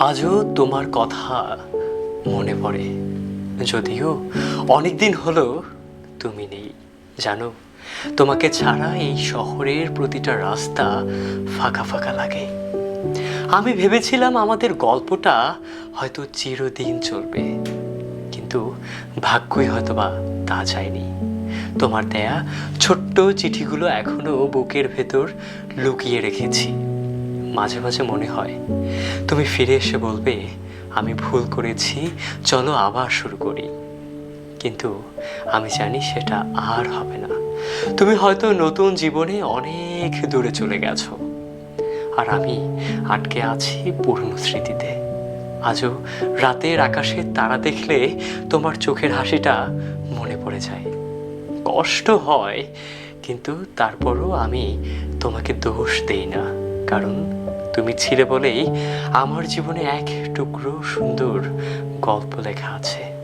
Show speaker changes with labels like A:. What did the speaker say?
A: আজও তোমার কথা মনে পড়ে। যদিও অনেকদিন হলো তুমি নেই, জানো, তোমাকে ছাড়া এই শহরের প্রতিটা রাস্তা ফাঁকা ফাঁকা লাগে। আমি ভেবেছিলাম আমাদের গল্পটা হয়তো চিরদিন চলবে, কিন্তু ভাগ্যই হয়তোবা তা চায়নি। তোমার দেয়া ছোট্ট চিঠিগুলো এখনও বুকের ভেতর লুকিয়ে রেখেছি। মাঝে মাঝে মনে হয়। তুমি ফিরে এসে বলবে, আমি ভুল করেছি, চলো আবার শুরু করি। কিন্তু আমি জানি সেটা আর হবে না। তুমি হয়তো নতুন জীবনে অনেক দূরে চলে গেছো। আর আমি আটকে আছি পুরনো স্মৃতিতে। আজও রাতের আকাশে তারা দেখলে তোমার চোখের হাসিটা মনে পড়ে যায়। কষ্ট হয়, কিন্তু তারপরও আমি তোমাকে দোষ দেই না। কারণ তুমি ছিলে বলেই আমার জীবনে এক টুকরো সুন্দর গল্প লেখা আছে।